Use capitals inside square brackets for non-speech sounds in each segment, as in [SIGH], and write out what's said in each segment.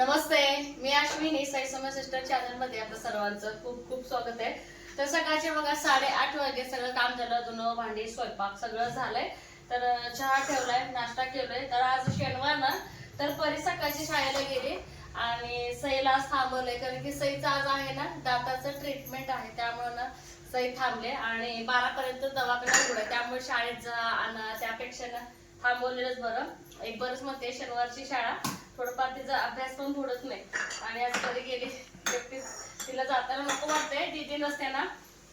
नमस्ते मी अश्विनी साई समय सिस्टर चॅनलमध्ये आपलं सर्वांचं खूप खूप स्वागत आहे. तर सकाळचे बघा साडेआठ वाजे सगळं काम झालं धुणं भांडी स्वयंपाक सगळं झालंय. तर चहा ठेवलाय नाश्ता केलाय. तर आज शनिवार ना तर परी सकाळची शाळेला गेली आणि सईला आज थांबवलंय कारण की सईचं आज आहे ना दाताचं ट्रीटमेंट आहे. त्यामुळे ना सई थांबले आणि बारा पर्यंत दवाखाना उघड त्यामुळे शाळेत जा आणा त्यापेक्षा ना थांबवलेलंच बरं. एक बरंच म्हणते शनिवारची शाळा. थोडंफार तिचा अभ्यास पण बुडत नाही. आणि आज कधी गेली. तिला जाताना नको वाटतंय. दीदी नसते ना.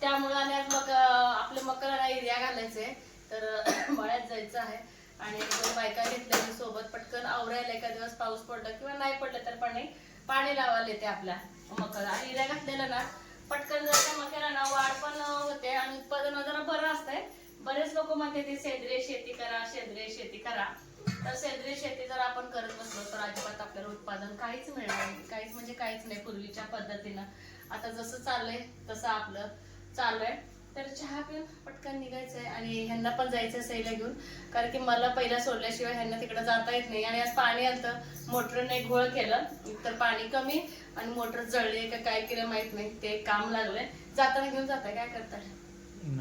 त्यामुळं आणि आज मग अं, आपले मकराला एरिया घालायचंय. तर मळ्यात जायचं आहे. आणि दोन बायका घेतल्या सोबत पटकन आवरायला एका दिवस पाऊस पडला किंवा नाही पडलं तर पाणी पाणी लावायला येते आपल्या मकर आणि एरिया घातलेलं ना पटकन जर त्या मक्याला ना वाढ पण होते. आणि उत्पादन जरा बरं असतंय. बरेच लोक म्हणते ते सेंद्रिय शेती करा सेंद्रिय शेती करा. तर सेंद्रिय शेती जर आपण करत बसलो तर अजिबात आपल्याला उत्पादन काहीच मिळणार नाही. काहीच म्हणजे काहीच नाही पूर्वीच्या पद्धतीनं. आता जसं चाललंय तसं आपलं चालू आहे तर चहा पिऊन पटकन निघायचंय आणि ह्यांना पण जायचंय सैला घेऊन. कारण की मला पहिला सोडल्याशिवाय ह्यांना तिकडे जाता येत नाही. आणि आज पाणी आलं मोटरने घोळ केलं. तर पाणी कमी आणि मोटर जळली का काय केलं माहीत नाही. ते काम लागलंय. जाताना घेऊन जाताय. काय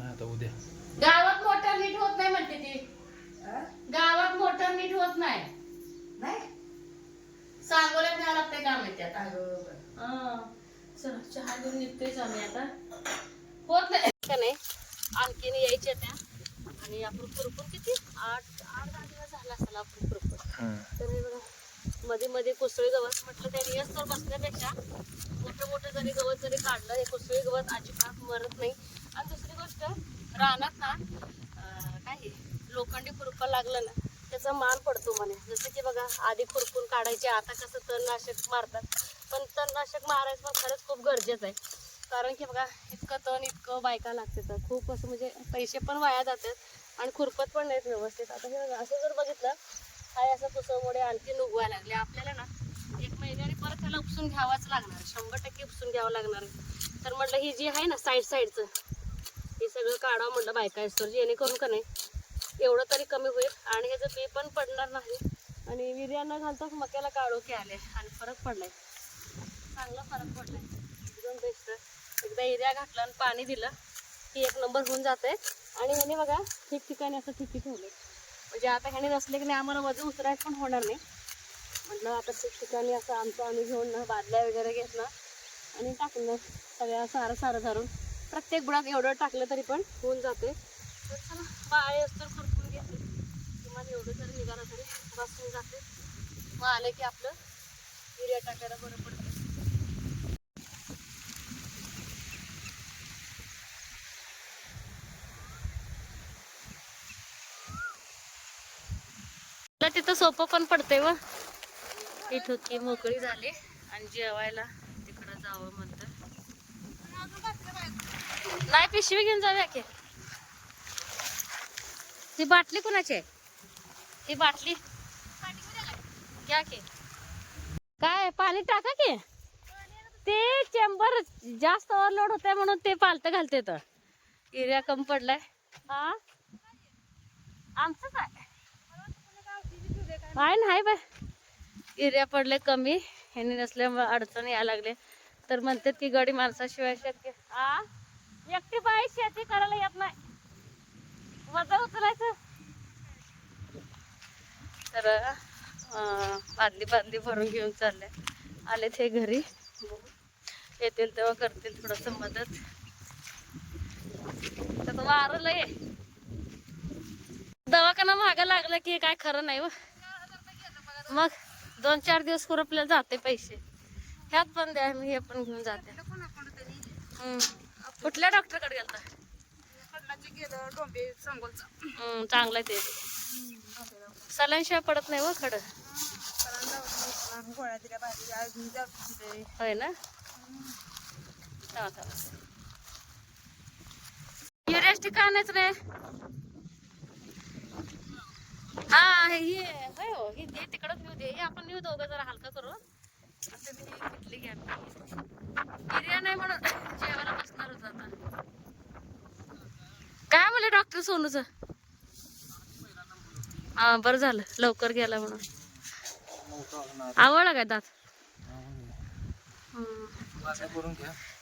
आता उद्या. गावात मोटर नीट होत नाही म्हणते ती गावात मोटर नीट होत नाही नाही सांगोल्यात न्यावं लागतंय काम आहे ते आता अगं हा. चला चहा घेऊन निघतोयच आम्ही आता. होत नाही. का नाही? आणखीन यायच्या त्या. आणि आपण खुरपून किती? आठ आठ दहा दिवस झाला असेल आपण खुरपून तर हे बघा मध्ये मध्ये कुसळी गवत म्हटलं त्या तर बसण्यापेक्षा मोठं मोठं जरी गवत जरी काढलं हे कुसळी गवत अजिबात मरत नाही. आणि दुसरी गोष्ट रानात ना अं, काय हे, लोखंडी खुरपा लागलं ना त्याचा मान पडतो म्हणे. जसं की बघा आधी खुरपून काढायचे आता कसं तणनाशक मारतात. पण तणनाशक मारायचं पण खरंच खूप गरजेचं आहे. कारण की बघा इतकं तण इतकं बायका लागते तर खूप असं म्हणजे पैसे पण वाया जातात आणि खुरपत पण नाहीत व्यवस्थित. आता हे बघा असं जर बघितलं काय असं कुसवमुळे आणखी उगवायला लागले. आपल्याला ना एक महिन्याने परत त्याला उपसून घ्यावाच लागणार. शंभर टक्के उपसून घ्यावं लागणार. तर म्हटलं ही जी आहे ना साईड साईडचं हे सगळं काढावं म्हटलं बायका असतो जेणेकरून का नाही एवढं तरी कमी होईल. आणि ह्याचं बी पण पडणार नाही. आणि विर्यानं घालताच मक्याला काढोके आले. आणि फरक पडलाय. चांगला फरक पडलाय. एकदम बेस्ट एकदा एरिया घातला आणि पाणी दिलं की एक नंबर होऊन जाते आणि ह्याने बघा ठिकठिकाणी असं ठिकी ठेवले म्हणजे आता ह्याने नसले की नाही आम्हाला वजन उतरायला पण होणार नाही. म्हटलं आता ठिकठिकाणी असं आमचं आम्ही घेऊन ना बादल्या वगैरे घेतलं आणि टाकलं सगळ्या सारं सारं धरून प्रत्येक बुडात एवढं टाकलं तरी पण होऊन जाते तर चला बाळे तर खुरपून घेते किमान एवढं जरी निघालं तरी बस होऊन जाते. मग आलं की आपलं युरिया टाकायला बरं पडतं. तर तिथं सोपं पण पडतंय व. इथं की मोकळी झाली आणि जेवायला तिकडं जावं म्हणतं. नाही पिशवी घेऊन जाऊया की. ही बाटली कुणाची आहे? ही बाटली. घ्या की. काय पाणी टाका की. ते चेंबर जास्त ओव्हरलोड होतंय म्हणून ते पालत घालते तर एरिया कमी पडलाय. हा? आमचंच आहे आहे नाही बाय एरिया पडले कमी. ह्याने नसल्यामुळे अडचण यायला लागले. तर म्हणतात की गडी माणसाशिवाय शक्य. आ? एकटी बाई शेती करायला येत नाही. वजन उचलायचं. तर अं, बादली बादली भरून घेऊन चालले. आले ते घरी. बघू. येतील तेव्हा करतील थोडस मदत. तर वारलं आहे. दवाखाना मागा लागला की काय खरं नाही व मग दोन चार दिवस खुरपल्या जाते पैसे. ह्यात पण द्या मी हे पण घेऊन जाते. कुठल्या डॉक्टरकडे गेलता? गेलं डोंबे सांगोलचा. चांगलं आहे ते. सलाईन शिवाय पडत नाही व खडं. गोळ्या दिल्या भाजी अजून जास्त दिले होय ना? थांबा, थांबा. युरियाच ठिकाणच रे हा हे हे होय हो हे दे तिकडच नेऊ दे. हे आपण नेऊ दोघं जरा हलका करू. असं मी घेतली घ्या युरिया नाही म्हणून जेवायला बसणार होत आता. काय म्हणले डॉक्टर सोनूच? हा बरं झालं. लवकर गेला म्हणून. आवडला काय दात?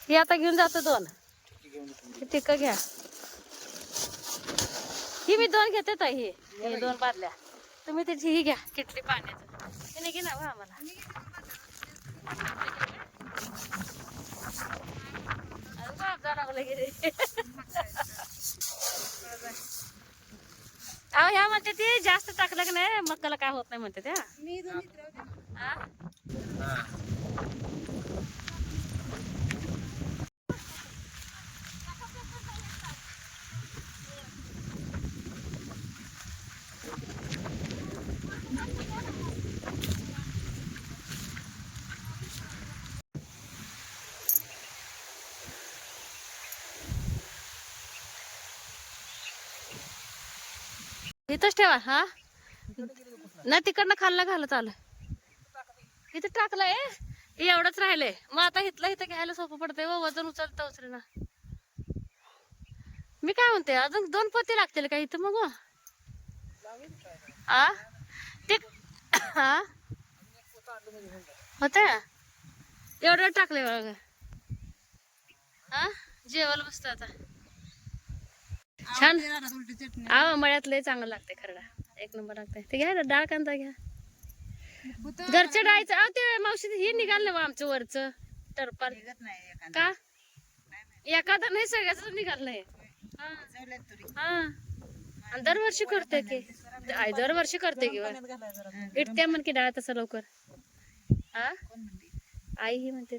हे आता घेऊन जातो दोन. ठीक घ्या. ही मी दोन घेते ताई ही. हे दोन बादल्या. तुम्ही त्याची ही घ्या. किटली पाण्याचं. हे घे ना हो आम्हाला. जा लागलं गेले अहो ह्या म्हणते ती जास्त टाकलं की नाही मक्काला काय होत नाही म्हणते त्या. इथंच ठेवा हा? नाही तिकडनं खाल्लं घालत आलं इथं टाकलंय एवढंच राहिलंय. मग आता इथलं इथं घ्यायला सोपं पडतंय व वजन उचलता उचले ना मी काय म्हणते अजून दोन पोते लागतील का इथं मग हो? आ? ते हा? होते एवढं टाकलंय बघ. हा जेवायला बसतं आता. छान. हा मळ्यात लय चांगलं लागते खरडा. एक नंबर लागते ते घ्या ना, डाळ कांदा घ्या. घरच्या डाळीचं अहो ते मावशी हे निघालं ना आमचं वरचं टरपाल. का? एखादा नाही सगळ्याच निघालंय हा. हा. दरवर्षी करते की. आई दरवर्षी करते की इटते म्हण की डाळ तसं लवकर. हा? आई ही म्हणते.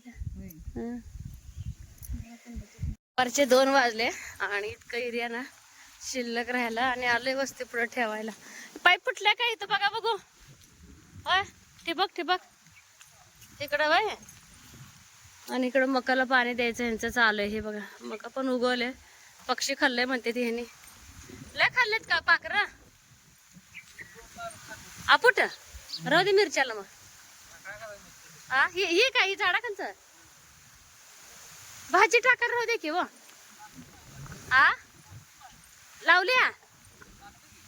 हं. दुपारचे दोन वाजले आणि इतकं एरिया ना शिल्लक राहायला आणि आलोय वस्ती पुढे ठेवायला. पाईप फुटल्या का इथं? बघा बघू. होय ठिबक ठिबक. इकडं वय आणि इकडं मकाला पाणी द्यायचं यांचं चालू आहे. हे बघा मका पण उगवले पक्षी खाल्ले म्हणते ती ह्यानी. लय खाल्लेत का पाखरा? आपुट राहू दे मिरच्याला मग. हा ही ही काय ही झाडा खालचं भाजी टाकायला राहू दे की व आ? लावल्या?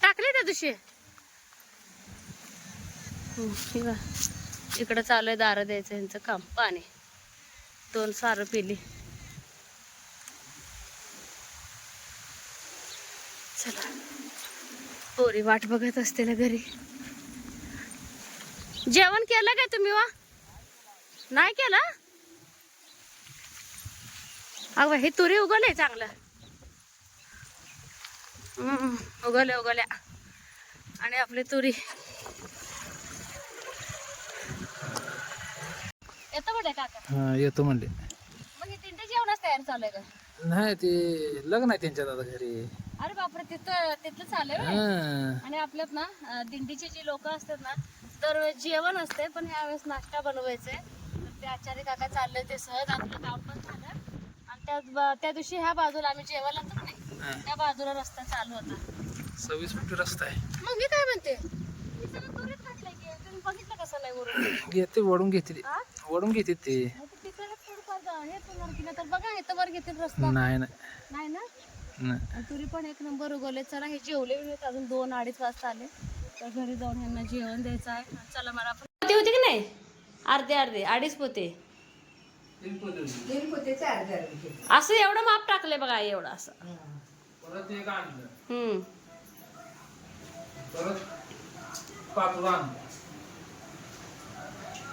टाकली त्या हे बघ. इकडं चालू आहे दारं द्यायचं यांचं काम. पाणी. दोन सारं पिली. चला. पोरी वाट बघत असते ना घरी. जेवण केलं काय तुम्ही वा? नाही केलं? अगं हे तुरी उगवले चांगलं. हम्म, उगवल्या उगवल्या. आणि आपली तुरी. येतं म्हटलं काका? हा येतो म्हणले. मग हे तीनटे जेवणच तयार चालू आहे का? नाही ते लग्न आहे त्यांच्यात आता घरी. अरे बापरे तिथं तिथलं चालू आहे व्हय? हा. आणि आपल्यात ना अं, दिंडीचे जे लोक असतात ना दरवेळेस जेवण असते पण ह्यावेळेस नाश्ता बनवायचे तर ते आचार्य काका चालले ते सहज आपलं काम पण झालं. त्या त्या दिवशी ह्या बाजूला आम्ही जेवायला तर नाही. त्या बाजूला रस्ता चालू होता. सव्वीस फुटी रस्ता आहे. मग मी काय म्हणते? मी सगळं त्वरित घातलंय की तुम्ही बघितलं कसं नाही वरून? घेते वडून घेते. ते. वडून घेते ते. हे नाही तर बघा इथं वर घेतील रस्ता. नाही नाही. नाही ना? नाही. आणि तुरी पण एक नंबर उगवले. चला हे जेवले अजून दोन अडीच वाजता आले. तर घरी जाऊन यांना जेवण द्यायचं आहे. चला मला होते की नाही? अर्धे अर्धे. अडीच पोते. तीन पोते चार हजार रुपये. असं एवढं माप टाकले बघा एवढं असं. परत एक आणलं. हम्म. परत पाचला आणलं.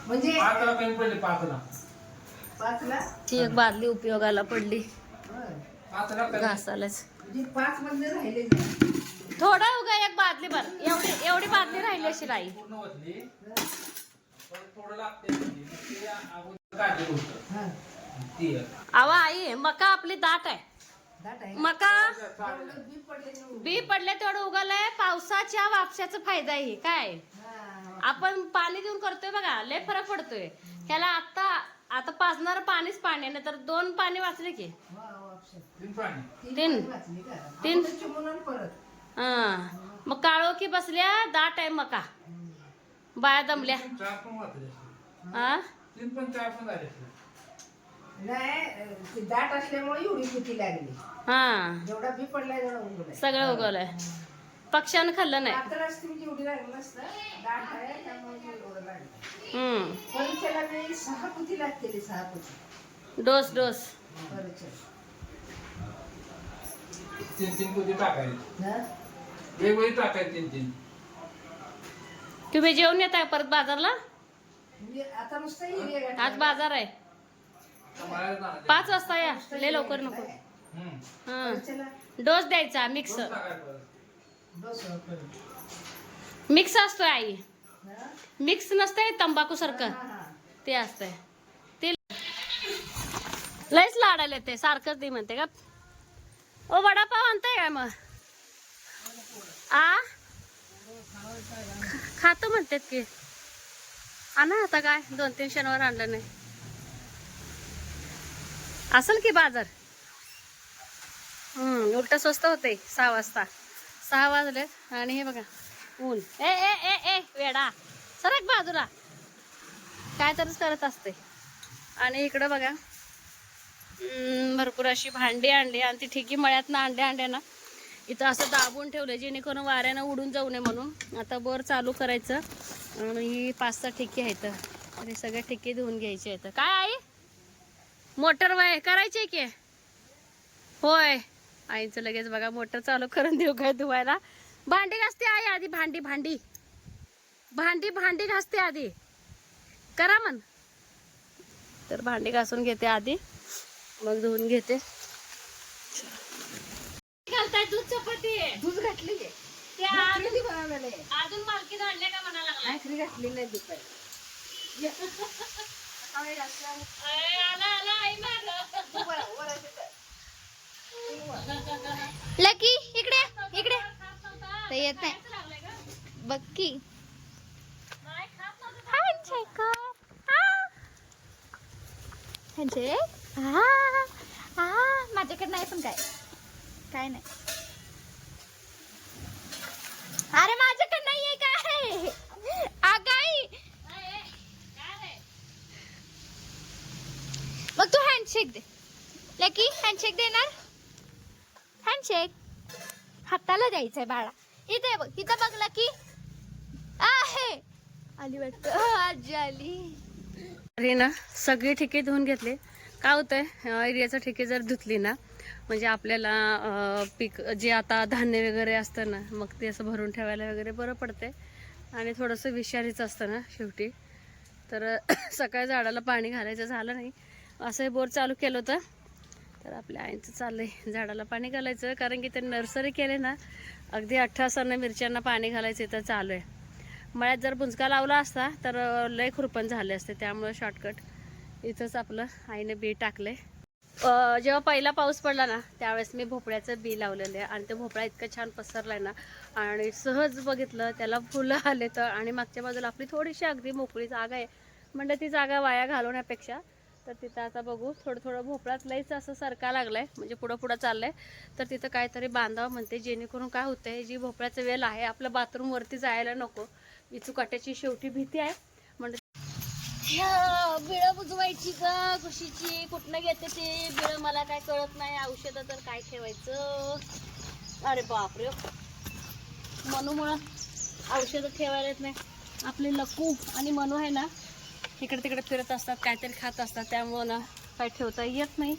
म्हणजे पाचला कमी पडले पाचला. पाचला? ती एक बादली उपयोगाला पडली. होय. पाचला घासालाच म्हणजे पाच मधले राहिले. थोडं उगा एक बादली भर एवढी एवढी बादली राहिली अशी राही पूर्ण होतली. परत थोडं लागते ते अगोदर. ती आवा आई मका आपली दाट आहे दाट आहे मका बी पडले ना. बी पडले तेवढं उगालंय पावसाच्या वापशाचा फायदा आहे. काय हा. आपण पाणी देऊन करतोय बघा लय फरक पडतोय ह्याला आता आता पाजणार पाणीच पाणी नाही तर दोन पाणी वाचले की. तीन पाणी तीन. पाणी वाचली का? तीन. आपण चिमून परत हा मग काळो की बसल्या दाट आहे मका बाया दमल्या. हा तीन पण चार पण झाले. नाही दाट असल्यामुळे एवढी भीती लागली. हा. जेवढा बी पडला तेवढा उघड सगळं उगवलंय पक्ष्यानं खाल्लं नाही. पातळ असते म्हणजे एवढी लागली नसतं. दाट आहे त्यामुळे ते एवढं लागलं. हम्म. परीक्षेला मी सहा पुती लागते सहा पुती. Dose dose. तीन तीन टाकायचे हं? वेगवेगळी टाकायचे तीन तीन. तुम्ही जेवण येत आहे परत बाजारला? आता नुसतं हिरे. आज बाजार आहे. पाच वाजता या लय लवकर नको. हा डोस द्यायचा मिक्स. मिक्स असतोय आई? मिक्स नसतंय तंबाखू सारखं. ते असतंय ते लयच लाडायला ते सारखंच ते म्हणते का ओ वडापाव आणताय काय मग आ खातो म्हणतात की आणा आता काय? दोन तीन शनिवार आणलं नाही. असेल की बाजार? हम्म उलट स्वस्त होते सहा वाजता. सहा वाजले आणि हे बघा ऊन. ए ए ए ए वेडा. सरक बाजूला. काय तरच करत असते. आणि इकडं बघा भरपूर अशी भांडी आणली आणि ती ठिकी मळ्यातनं अंडे अंडे ना. इथं असं दाबून ठेवलं जेणेकरून वाऱ्यानं उडून जाऊ नये म्हणून. आता बर चालू करायचं. आणि ही पाच सहा ठिकी आहेत. आणि सगळे ठिकी धुवून घ्यायचे आहेत. काय आई? मोटर वय करायची की? होय. आईचं लगेच बघा मोटर चालू करून देऊ काय धुवायला. भांडी घासते आई आधी भांडी भांडी. भांडी भांडी घासते आधी. करा म्हण. तर भांडी घासून घेते आधी. मग धुवून घेते. घालताय दूध चपाती दूध घातली भाकरी बनवलेली आहे. अजून मालकी आणले का म्हणा लागला भाकरी घातली नाही दुपारी ये. सकाळी घातल्या. आला आला आई मागं. तू बरं, वर आहे तिथं. तू वर. लकी इकडे इकडे. ते येत नाही का? बघ की हा हा माझ्याकडे नाही पण काय काय नाही. अरे माझ्याकडे नाहीये काय? आगाई नाही, काय मग तू हँडशेक दे. लकी हँडशेक देणार? हँडशेक हाताला द्यायचंय बाळा. इथे बघ तिथं बघ लकी आहे. आली वाटत. हो, आजी आली. अरे ना सगळे ठिके धुवून घेतले. काय होतंय? एरियाचं ठिके जर धुतली ना म्हणजे आपल्याला पीक जे आता धान्य वगैरे असतं ना मग ते असं भरून ठेवायला वगैरे बरं पडते आणि थोडंसं विषारीचं असतं ना शेवटी. तर [COUGHS] सकाळी झाडाला पाणी घालायचं झालं नाही. असंही बोर चालू केलं होतं. तर आपल्या आईचं आहे झाडाला पाणी घालायचं. कारण की ते नर्सरी केले ना अगदी अठ्ठासनं मिरच्यांना पाणी घालायचं तर चालू आहे मळ्यात जर बुंचका लावला असता तर लय खुरपण झाले असते. त्यामुळं शॉर्टकट इथंच आपलं आईने बी टाकलं आहे जेव्हा पहिला पाऊस पडला ना त्यावेळेस मी भोपळ्याचं बी लावलेलं आहे. आणि ते भोपळा इतका छान पसरलाय ना आणि सहज बघितलं त्याला फुलं आले तर आणि मागच्या बाजूला आपली थोडीशी अगदी मोकळी जागा आहे. म्हणलं ती जागा वाया घालवण्यापेक्षा. तर तिथं आता बघू थोडं थोडं भोपळात लईच असं सरका लागलाय म्हणजे पुढं पुढं चाललंय. तर तिथं काहीतरी बांधावं म्हणते जेणेकरून काय होतंय जी भोपळ्याचं वेल आहे आपलं बाथरूमवरती जायला नको. विचूकाट्याची शेवटी भीती आहे. म्हणजे बिळं बुजवायची का कशीची कुठनं घेते ते बिळं? मला काय कळत नाही. औषधं तर काय ठेवायचं? अरे बापरे. मनूमुळं औषधं ठेवायला येत नाही. आपले लकू आणि मनू आहे ना इकडे तिकडे फिरत असतात काहीतरी खात असतात. त्यामुळं ना काय ठेवता येत नाही.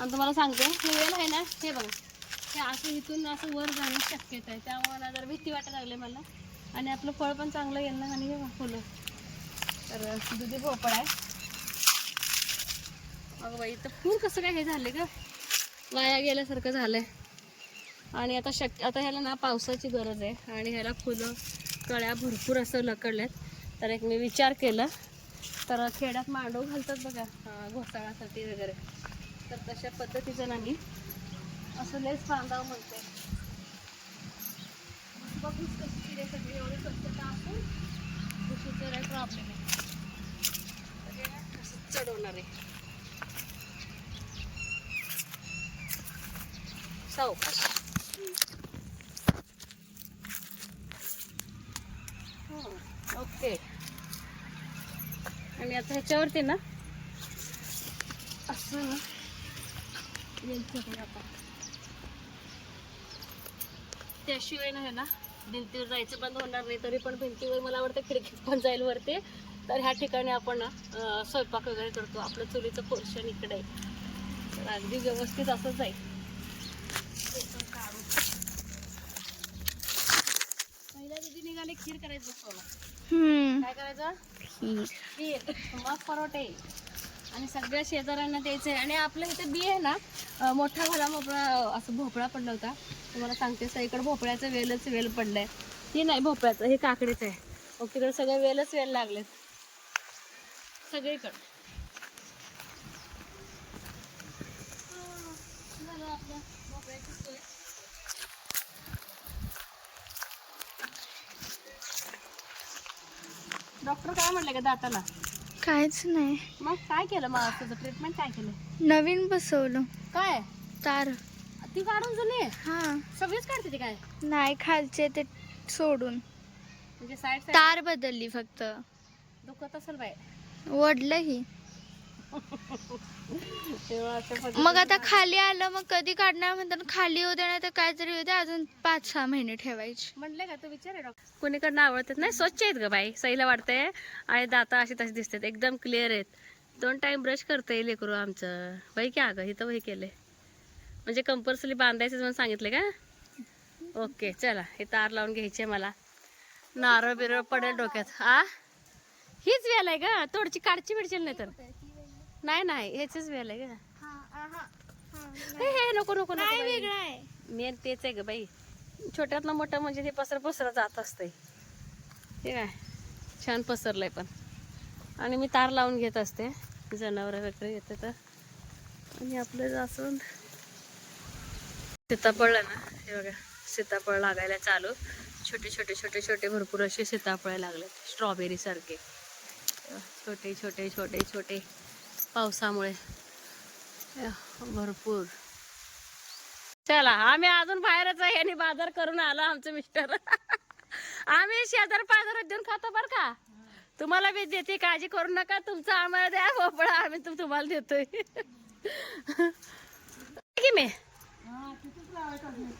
आणि तुम्हाला सांगते हे वेळ आहे ना हे बघा. हे असं इथून असं वर जाणं शक्यता आहे. त्यामुळे ना जर भीती वाटायला लागले मला. आणि आपलं फळ पण चांगलं येणं आणि हे फुलं. तर दुधी भोपळा आहे. अगं बाई तर फूल कसं काय हे झाले का वाया गेल्यासारखं झालंय. आणि आता शक्य आता ह्याला ना पावसाची गरज आहे आणि ह्याला फुलं कळ्या भरपूर असं लकडल्यात. तर एक मी विचार केला. तर खेड्यात मांडव घालतात बघा घोसाळासाठी वगैरे. तर तशा पद्धतीचं नाही असं लेस बांधावं म्हणते. बघूच कशी किडे सगळी एवढी स्वच्छता असून कृषीचं प्रॉब्लेम आहे. असं चढवणार आहे. सावकाश ओके. आणि आता ह्याच्यावरती ना असं त्याशिवाय ना हे ना भिंतीवर जायचं बंद होणार नाही तरी पण भिंतीवर मला वाटतं खिडकीत पण जाईल वरती. तर ह्या ठिकाणी आपण स्वयंपाक वगैरे करतो. आपलं चुलीचं पोर्शन इकडे आहे. तर अगदी व्यवस्थित असंच आहे. निघाले खीर करायचं सोला. हम्म. काय करायचं? खीर. खीर. मग परोठे. आणि सगळ्या शेजाऱ्यांना द्यायचे आणि आपल्या इथे बी आहे ना मोठा भला भोपळा असं भोपळा पडला होता. तुम्हाला सांगते सगळीकडे भोपळ्याचं वेलच वेल पडलंय. हे नाही भोपळ्याचं हे काकडीचं आहे. मग तिकडे सगळे वेलच वेल लागलेत. सगळीकडे झालं आपलं भोपळ्याची सोय डॉक्टर काय म्हटलं का दाताला? काहीच नाही. मग काय केलं मग तुझं ट्रीटमेंट काय केलं? नवीन बसवलं. काय? तार. ती काढून जुनी? हा. सगळीच काढते ती काय? नाही खालचे ते सोडून. म्हणजे साईड साईड तार बदलली फक्त. दुखत असेल बाय ओढलं ही. मग आता खाली आलं मग कधी काढणार? म्हणतात खाली होते नाही तर काहीतरी होते अजून पाच सहा महिने ठेवायचे. म्हणले का तू विचार कोणीकडनं आवडतात नाही स्वच्छ आहेत ग बाई सईला वाटतंय. आणि दाता अशी तशी दिसतात एकदम क्लिअर आहेत. दोन टाइम ब्रश करतंय लेकरू आमचं. बाई की अगं इथं वही केलंय. म्हणजे कंपल्सरी बांधायचं म्हणून सांगितले का? ओके चला हे तार लावून घ्यायचे मला. नारळ बिरळ पडेल डोक्यात. आ? हीच वेळ आहे का तोडची काढची बिडची नाही तर. नाही नाही ह्याच वेल आहे का हे हे नको नको नको बाई. वेगळं आहे. मेन तेच आहे ग बाई. छोट्यातलं मोठं म्हणजे ते पसर पसर जात असते ठीक आहे छान पसरलंय पण. आणि मी तार लावून घेत असते. जनावरं वगैरे येते तर. आणि आपलं जासून. सीताफळ आहे ना हे बघा. सीताफळ लागायला चालू. छोटे छोटे छोटे छोटे भरपूर असे सीताफळ लागलेत. स्ट्रॉबेरी सारखे. छोटे छोटे छोटे छोटे. पावसामुळे. भरपूर. चला आम्ही अजून बाहेरच आहे आणि बाजार करून आलो आमचं मिस्टर. [LAUGHS] आम्ही शेजार पाजारात देऊन खातो बर का. तुम्हाला बी देते काळजी करू नका. तुमचं आम्हाला द्या भोपळा आम्ही तुम तुम्हाला देतोय. [LAUGHS] की मी?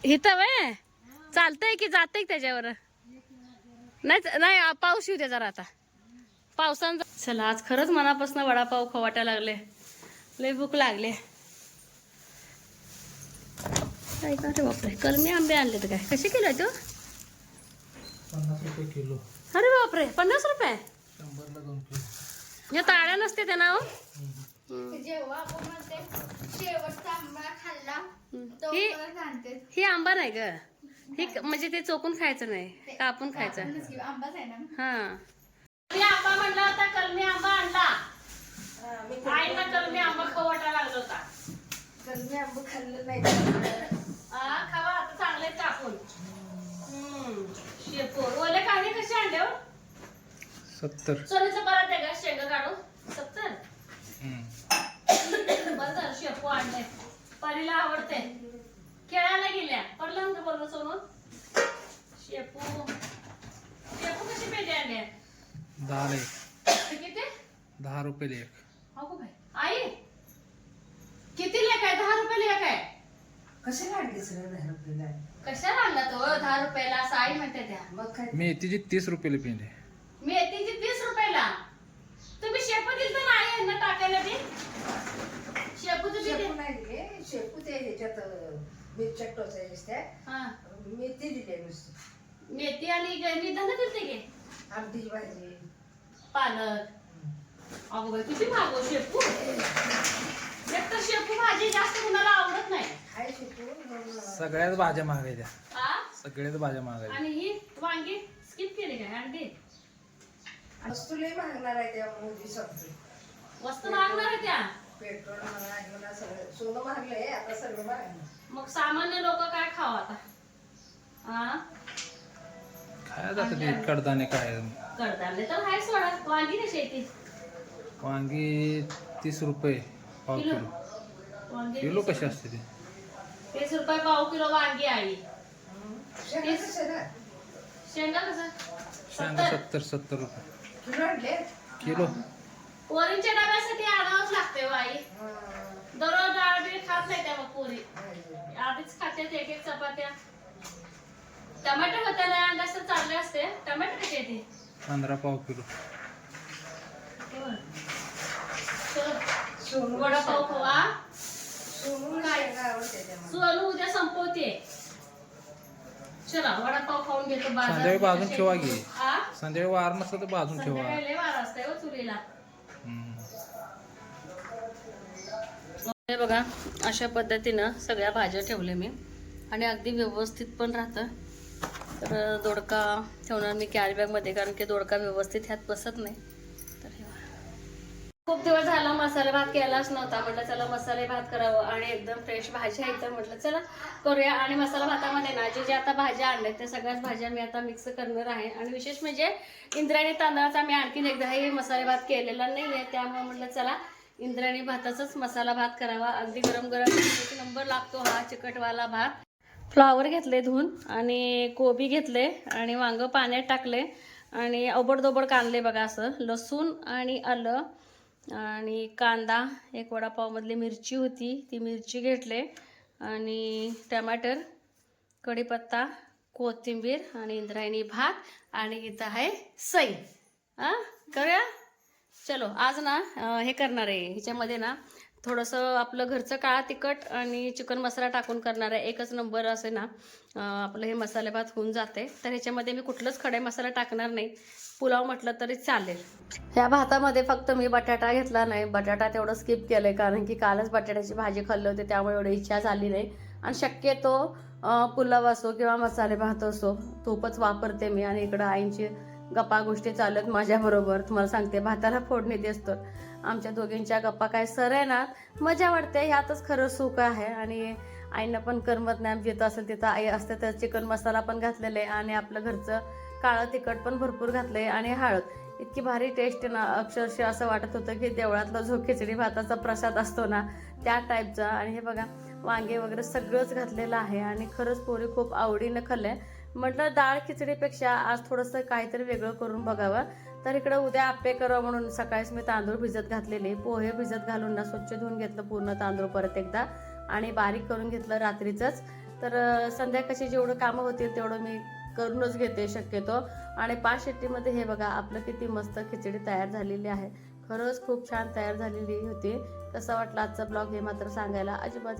इथं वय? चालतंय की जातंय त्याच्यावर? नाही नाही पाऊस येऊ दे जरा आता. पावसानं चला आज खरंच मनापासून वडापाव खवाटा लागले. लय भूक लागले. काय का रे बापरे? कलमी आंबे आणले तर काय? कसे किलो आहे तो? पन्नास रुपये किलो. अरे बापरे पन्नास रुपये? शंभरला दोन किलो. या ताळ्या नसते त्या नाव जेव्हा आपण म्हणते शेवटचा आंबा खाल्ला तो ही परत आणते. ही आंबा नाही ग. ही म्हणजे ते चोकून खायचं नाही कापून खायचं. आंबाच आहे ना? हा. मी आंबा म्हणला होता कलमी आंबा आणला. आईला कलमी आंबा खवटा लागला होता. कलमी आंबा खाल्लं नाही हा खावा आता चांगले कापून हम्म. शेपूर. ओले कांदे कसे आणले हो? सत्तर. सोन्याचं परत आहे का शेंगा काढू सत्तर? हम्म. बरं झालं शेपू आणले. परीला आवडते. खेळायला गेल्या. पडलं ना बोलणं सोनून शेपू. दहा ला एक किती? दहा रुपये बाई आई! किती लेख आहे? दहा रुपये लेख आहे. कशाला आणली सगळं दहा रुपयाला कशाला आणला तो? दहा रुपयाला असं आई म्हणते त्या. मग काय? मेथीची तीस रुपयेला पेंड आहे. मेथीची तीस रुपयाला. तुम्ही शेपू दिल तर नाही यांना टाकायला शेपू तुम्ही शेपू दे- नाही दिले. शेपू ते ह्याच्यात मिरच्या हा. मेथी दिली नुसती. मेथी आणि गरमी धन दिलते की आमटीची भाजी. पालक. अगो बाई किती शेपू. एक तर शेपू भाजी जास्त कुणाला आवडत नाही. सगळ्याच भाज्या हा सगळ्याच भाज्या आहेत आणि ही वांगी स्किप केली काय? अंडी वस्तू लय मागणार आहे त्या मोदी संपली वस्तू मागणार आहे त्या. पेट्रोल सगळं. सोनं मागलंय आता सगळं मग सामान्य लोक काय खाव आता? हा काय जातं ते कडदाने काय? कडधान्य तर हाय सोडा वांगी कशी आहे ती वांगी तीस रुपये पाव किलो? किलो. वांगी किलो तीस कशी असते ते? रुपये. तीस रुपये पाव किलो वांगी आहे. शेंगा ना शेंगा कसं? सांगा सत्तर. सत्तर सत्तर रुपये. किलो पोरींच्या डब्यासाठी आणावंच लागते हो आई. हं. दररोज डाळ बी खात नाही त्या मग पोरी. आधीच खात्यात एक एक चपात्या. टमॅटो होत्या नाही अंदाज तर चालले असते. टमॅटो कशी येते पंधरा पाव किलो वडापाव खावा सोनू उद्या संपवते चला वडापाव खाऊन घेतो संध्याकाळी भाजून ठेवा हा? संध्याकाळी वार नसलं तर भाजून ठेवा संध्याकाळी लय वार असतंय हो चुलीला हम्म. हे बघा अशा पद्धतीनं सगळ्या भाज्या ठेवल्या मी आणि अगदी व्यवस्थित पण राहतं तर दोडका ठेवणार मी कॅरी बॅगमध्ये कारण की दोडका व्यवस्थित ह्यात बसत नाही. तर खूप दिवस झाला मसाला भात केलाच नव्हता. म्हटलं चला मसाले भात करावं आणि एकदम फ्रेश भाज्या आहेत. तर म्हटलं चला करूया. आणि मसाला भातामध्ये ना जे जे आता भाज्या आणल्यात त्या सगळ्याच भाज्या मी आता मिक्स करणार आहे. आणि विशेष म्हणजे इंद्रायणी तांदळाचा मी आणखीन एकदाही मसाले भात केलेला नाही आहे त्यामुळे म्हटलं चला इंद्रायणी भाताचाच मसाला भात करावा. अगदी गरम गरम एक नंबर लागतो हा चिकटवाला भात. फ्लॉवर घेतले धुवून आणि कोबी घेतले आणि वांगं पाण्यात टाकले आणि अबडदोबड कांदले बघा असं लसूण आणि आलं आणि कांदा एक वडापावमधली मिरची होती ती मिरची घेतले आणि टमाटर कढीपत्ता कोथिंबीर आणि इंद्रायणी भात आणि इथं आहे सई. हां करूया? चलो आज ना हे करणार आहे ह्याच्यामध्ये ना थोडंसं आपलं घरचं काळा तिखट आणि चिकन मसाला टाकून करणार आहे. एकच नंबर असे ना आपलं हे मसाले भात होऊन जाते. तर ह्याच्यामध्ये मी कुठलंच खडे मसाला टाकणार नाही. पुलाव म्हटलं तरी चालेल. ह्या भातामध्ये फक्त मी बटाटा घेतला नाही. बटाटा तेवढं स्किप केलंय कारण की कालच बटाट्याची भाजी खाल्ली होती त्यामुळे एवढी इच्छा झाली नाही. आणि शक्यतो पुलाव असो किंवा मसाले भात असो तूपच वापरते मी. आणि इकडं आईंची गप्पा गोष्टी चालत माझ्याबरोबर. तुम्हाला सांगते भाताला फोडणी देतो आमच्या दोघींच्या गप्पा काय सर आहे ना मजा वाटते ह्यातच खरं सुख आहे. आणि आईनं पण करमत नाही जिथं असेल तिथं आई असते तर चिकन मसाला पण घातलेला आहे आणि आपलं घरचं काळं तिखट पण भरपूर घातलंय आणि हळद. इतकी भारी टेस्ट ना अक्षरशः असं वाटत होतं की देवळातला जो खिचडी भाताचा प्रसाद असतो ना त्या टाईपचा आणि हे बघा वांगे वगैरे सगळंच घातलेलं आहे आणि खरंच पोरी खूप आवडीनं खाल्लंय. म्हटलं डाळ खिचडीपेक्षा आज थोडंसं काहीतरी वेगळं करून बघावं. तर इकडं उद्या आप्पे करावं म्हणून सकाळीच मी तांदूळ भिजत घातलेले. पोहे भिजत घालून ना स्वच्छ धुवून घेतलं पूर्ण तांदूळ परत एकदा. आणि बारीक करून घेतलं रात्रीचंच. तर संध्याकाळची जेवढं कामं होतील तेवढं मी करूनच घेते शक्यतो. आणि पाच शेट्टीमध्ये हे बघा आपलं किती मस्त खिचडी तयार झालेली आहे. खरंच खूप छान तयार झालेली होती. कसा वाटला आजचा ब्लॉग हे मात्र सांगायला अजिबात